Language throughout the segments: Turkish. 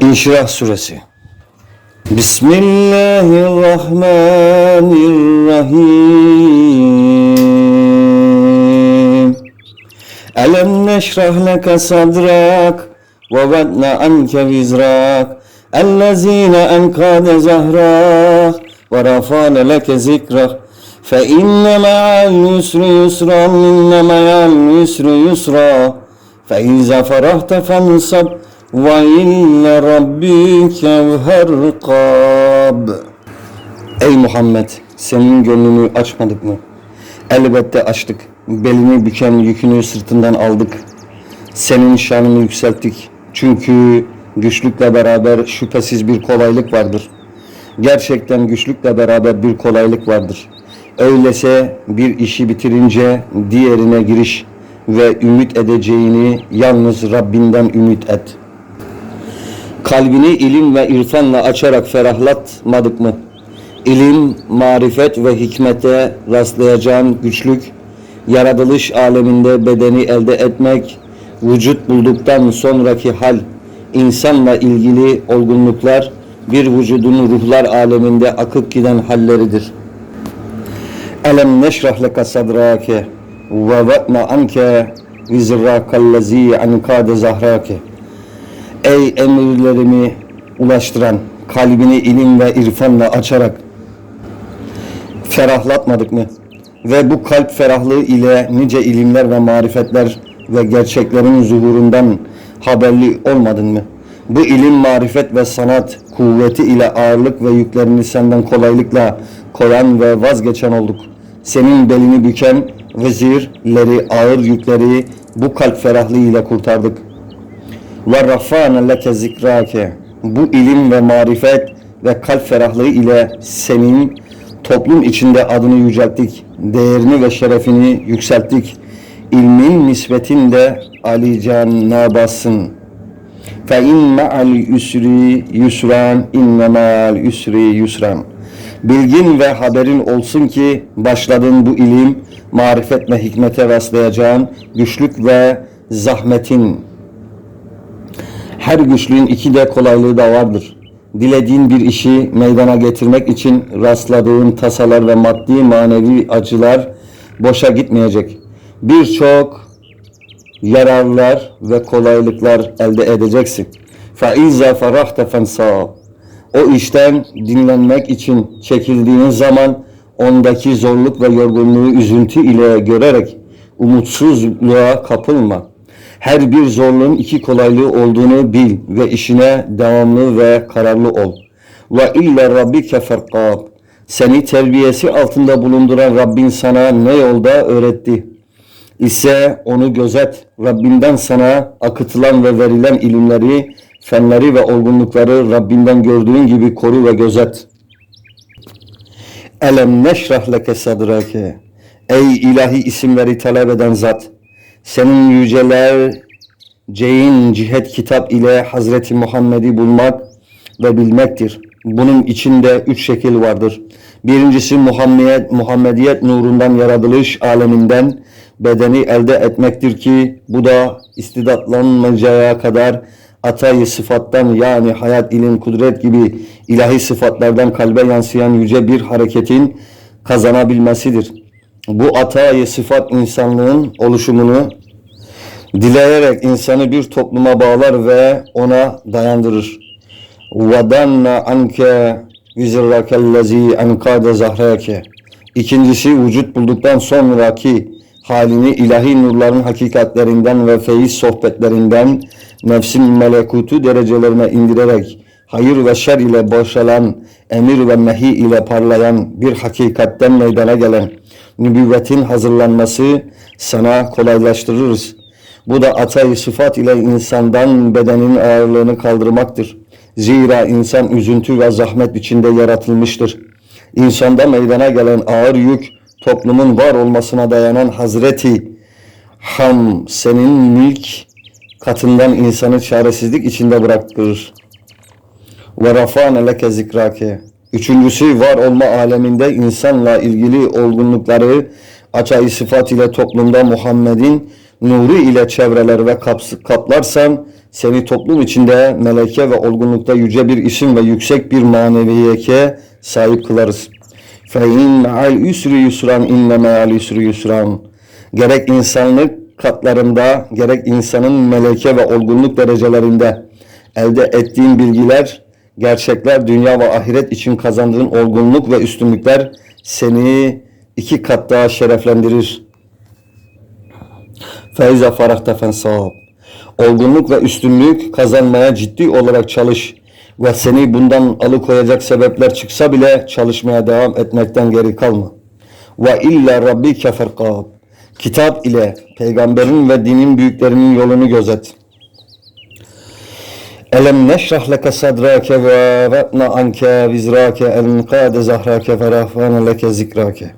İnşirah Suresi. Bismillahirrahmanirrahim. Elem neşrah leke sadrak ve vedna anke vizrak. Ellezine enkade zahrak ve rafane leke zikrak fe inne ma'al yusri yusran inne ma'al yusri yusra. Fe iza ferahte fensab ille rabbike herkab Ey Muhammed senin gönlünü açmadık mı? Elbette açtık. Belini büken yükünü sırtından aldık. Senin şanını yükselttik. Çünkü güçlükle beraber şüphesiz bir kolaylık vardır. Gerçekten güçlükle beraber bir kolaylık vardır. Öylese bir işi bitirince diğerine giriş ve ümit edeceğini yalnız Rabbinden ümit et. Kalbini ilim ve irfanla açarak ferahlatmadık mı? İlim, marifet ve hikmete rastlayacağın güçlük, yaratılış aleminde bedeni elde etmek, vücut bulduktan sonraki hal, insanla ilgili olgunluklar, bir vücudun ruhlar aleminde akıp giden halleridir. Elem neşrah leke sadrake ve ve'na anke vizrakallezi ankade zahrake. Ey emirlerimi ulaştıran, kalbini ilim ve irfanla açarak ferahlatmadık mı? Ve bu kalp ferahlığı ile nice ilimler ve marifetler ve gerçeklerin zuhurundan haberli olmadın mı? Bu ilim, marifet ve sanat kuvveti ile ağırlık ve yüklerini senden kolaylıkla koyan ve vazgeçen olduk. Senin belini büken vezirleri, ağır yükleri bu kalp ferahlığı ile kurtardık ve rafa'ne leke zikrake. Bu ilim ve marifet ve kalp ferahlığı ile senin toplum içinde adını yücelttik. Değerini ve şerefini yükselttik. İlmin nispetinde Ali Can Nabas'ın. Fe in ma'al yusri yusran inne ma'al yusri yusran. Bilgin ve haberin olsun ki başladığın bu ilim, marifet ve hikmete rastlayacağın güçlük ve zahmetin her güçlüğün iki de kolaylığı da vardır. Dilediğin bir işi meydana getirmek için rastladığın tasalar ve maddi manevi acılar boşa gitmeyecek. Birçok yararlar ve kolaylıklar elde edeceksin. فَاِذَا فَرَحْتَ فَانْسَابْ O işten dinlenmek için çekildiğin zaman ondaki zorluk ve yorgunluğu üzüntü ile görerek umutsuzluğa kapılma. Her bir zorluğun iki kolaylığı olduğunu bil ve işine devamlı ve kararlı ol. Ve illa rabbike ferqab. Seni terbiyesi altında bulunduran Rabbin sana ne yolda öğretti ise onu gözet. Rabbinden sana akıtılan ve verilen ilimleri, fenleri ve olgunlukları Rabbinden gördüğün gibi koru ve gözet. Elem neşrah leke sadrake. Ey ilahi isimleri talep eden zat. Senin yüceler ceyin cihet kitap ile Hazreti Muhammed'i bulmak ve bilmektir. Bunun içinde üç şekil vardır. Birincisi Muhammed, Muhammediyet nurundan yaratılış aleminden bedeni elde etmektir ki bu da istidatlanmayacağı kadar atayı sıfattan yani hayat, ilim, kudret gibi ilahi sıfatlardan kalbe yansıyan yüce bir hareketin kazanabilmesidir Bu atayı sıfat insanlığın oluşumunu dileyerek insanı bir topluma bağlar ve ona dayandırır. وَدَنَّ عَنْكَ وِزِرَّكَ الَّذ۪ي اَنْقَادَ زَهْرَكَ İkincisi vücut bulduktan sonraki halini ilahi nurların hakikatlerinden ve feyiz sohbetlerinden nefsin melekutu derecelerine indirerek hayır ve şer ile boşalan, emir ve nehi ile parlayan bir hakikatten meydana gelen nübüvvetin hazırlanması sana kolaylaştırırız. Bu da atay sıfat ile insandan bedenin ağırlığını kaldırmaktır. Zira insan üzüntü ve zahmet içinde yaratılmıştır. İnsanda meydana gelen ağır yük toplumun var olmasına dayanan Hazreti Ham senin milk katından insanı çaresizlik içinde bıraktırır. Ve rafane leke zikrake. Üçüncüsü var olma aleminde insanla ilgili olgunlukları açayı sıfat ile toplumda Muhammed'in nuru ile çevreler ve kaps- kaplarsan seni toplum içinde meleke ve olgunlukta yüce bir isim ve yüksek bir maneviyete sahip kılarız. فَاِنْ مَعَ الْاُسْرِ يُسْرًا اِنَّ مَعَ الْاُسْرِ يُسْرًا Gerek insanlık katlarında, gerek insanın meleke ve olgunluk derecelerinde elde ettiğin bilgiler, gerçekler, dünya ve ahiret için kazandığın olgunluk ve üstünlükler seni iki kat daha şereflendirir. Feyza farahta fensab. Olgunluk ve üstünlük kazanmaya ciddi olarak çalış ve seni bundan alıkoyacak sebepler çıksa bile çalışmaya devam etmekten geri kalma. Ve illa rabbike ferkab. Kitap ile peygamberin ve dinin büyüklerinin yolunu gözet. Elem neşrah leke sadrake ve ratna anke vizrake elnkade zahrake ve rafana leke zikrake.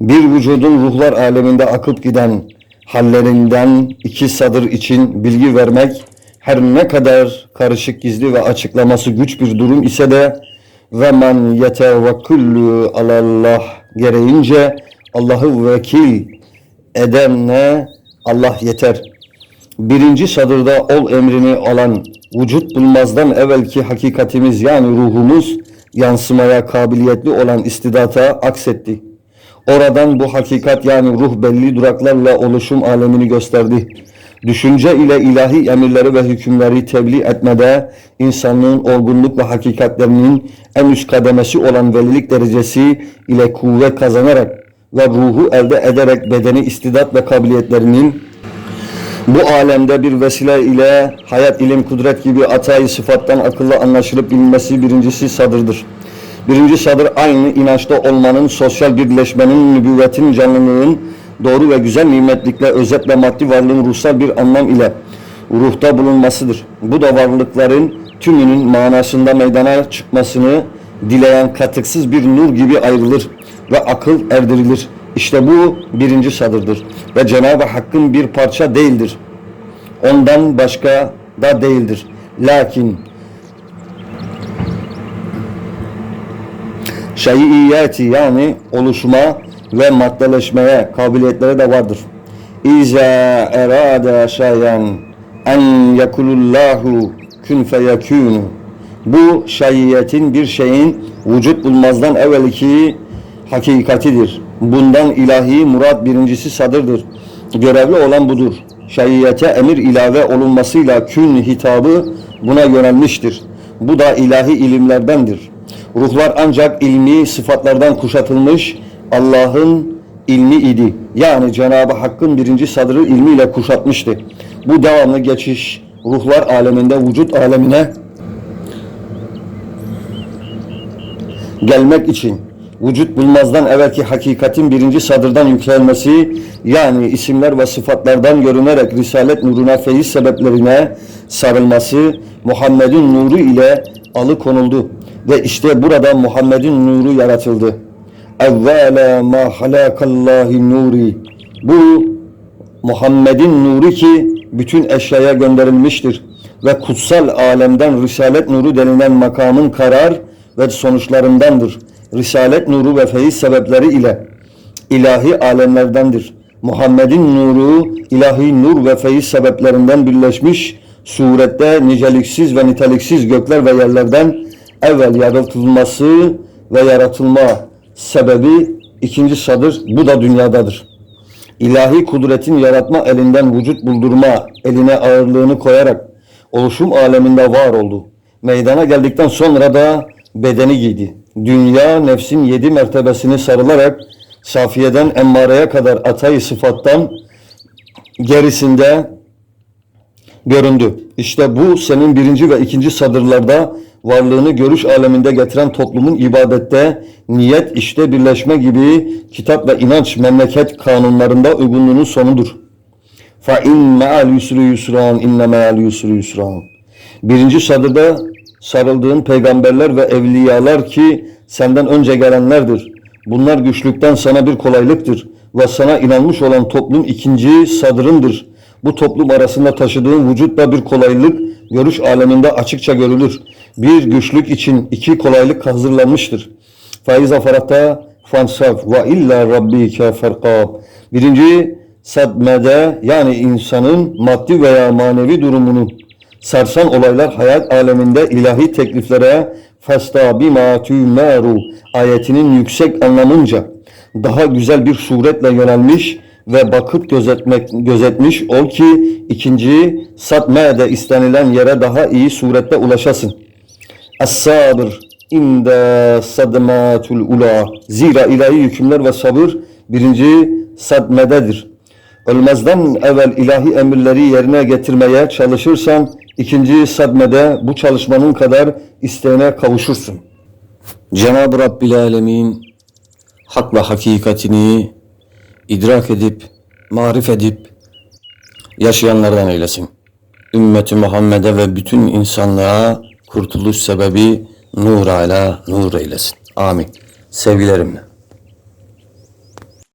Bir vücudun ruhlar aleminde akıp giden hallerinden iki sadır için bilgi vermek her ne kadar karışık gizli ve açıklaması güç bir durum ise de ve men yetevekküllü alallah gereğince Allah'ı vekil edenle Allah yeter. Birinci sadırda ol emrini alan vücut bulmazdan evvelki hakikatimiz yani ruhumuz yansımaya kabiliyetli olan istidata aksetti. Oradan bu hakikat yani ruh belli duraklarla oluşum alemini gösterdi. Düşünce ile ilahi emirleri ve hükümleri tebliğ etmede insanlığın olgunluk ve hakikatlerinin en üst kademesi olan velilik derecesi ile kuvvet kazanarak ve ruhu elde ederek bedeni istidat ve kabiliyetlerinin bu alemde bir vesile ile hayat, ilim, kudret gibi atayı sıfattan akılla anlaşılıp bilinmesi birincisi sadırdır. Birinci sadır aynı inançta olmanın, sosyal birleşmenin, nübüvvetin, canlılığın, doğru ve güzel nimetlikle özetle maddi varlığın ruhsal bir anlam ile ruhta bulunmasıdır. Bu da varlıkların tümünün manasında meydana çıkmasını dileyen katıksız bir nur gibi ayrılır ve akıl erdirilir. İşte bu birinci sadırdır ve Cenab-ı Hakk'ın bir parça değildir. Ondan başka da değildir. Lakin şeyiyeti yani oluşma ve maddeleşmeye kabiliyetleri de vardır. İza erada şeyen en yekulullahu kun feyekunu. Bu şeyiyetin bir şeyin vücut bulmazdan evvelki hakikatidir. Bundan ilahi murat birincisi sadırdır. Görevli olan budur. Şeyiyete emir ilave olunmasıyla kün hitabı buna yönelmiştir. Bu da ilahi ilimlerdendir. Ruhlar ancak ilmi sıfatlardan kuşatılmış Allah'ın ilmi idi. Yani Cenab-ı Hakk'ın birinci sadrı ilmiyle kuşatmıştı. Bu devamlı geçiş ruhlar aleminde vücut alemine gelmek için vücut bulmazdan evvelki hakikatin birinci sadırdan yükselmesi yani isimler ve sıfatlardan görünerek risalet nuruna feyiz sebeplerine sarılması Muhammed'in nuru ile alıkonuldu ve işte burada Muhammed'in nuru yaratıldı. Evvela ma halakallahi nuri. Bu Muhammed'in nuru ki bütün eşyaya gönderilmiştir ve kutsal alemden risalet nuru denilen makamın karar ve sonuçlarındandır. Risalet nuru ve feyiz sebepleri ile ilahi alemlerdendir. Muhammed'in nuru ilahi nur ve feyiz sebeplerinden birleşmiş surette niceliksiz ve niteliksiz gökler ve yerlerden evvel yaratılması ve yaratılma sebebi ikinci sadır bu da dünyadadır. İlahi kudretin yaratma elinden vücut buldurma eline ağırlığını koyarak oluşum aleminde var oldu. Meydana geldikten sonra da bedeni giydi. Dünya nefsin yedi mertebesini sarılarak safiyeden emmareye kadar atayı sıfattan gerisinde göründü. İşte bu senin birinci ve ikinci sadırlarda varlığını görüş aleminde getiren toplumun ibadette, niyet, işte birleşme gibi kitap ve inanç memleket kanunlarında uygunluğunun sonudur. İn ma'al yusri yusran inne ma'al yusri yusran. Birinci sadırda sarıldığın peygamberler ve evliyalar ki senden önce gelenlerdir. Bunlar güçlükten sana bir kolaylıktır ve sana inanmış olan toplum ikinci sadrındır. Bu toplum arasında taşıdığın vücutla bir kolaylık görüş aleminde açıkça görülür. Bir güçlük için iki kolaylık hazırlanmıştır. Faiza farata fansaf ve illa rabbike ferkab. Birinci sadmede yani insanın maddi veya manevi durumunu sarsan olaylar hayat aleminde ilahi tekliflere festa bima tümeru ayetinin yüksek anlamınca daha güzel bir suretle yönelmiş ve bakıp gözetmek, gözetmiş ol ki ikinci satmede istenilen yere daha iyi surette ulaşasın. Es-sabır inde sadmatul ula. Zira ilahi hükümler ve sabır birinci sadmededir. Ölmezden evvel ilahi emirleri yerine getirmeye çalışırsan ikinci sadmede bu çalışmanın kadar isteğine kavuşursun. Cenab-ı Rabbil Alemin hak ve hakikatini idrak edip, marif edip yaşayanlardan eylesin. Ümmeti Muhammed'e ve bütün insanlığa kurtuluş sebebi nur ala nur eylesin. Amin. Sevgilerimle.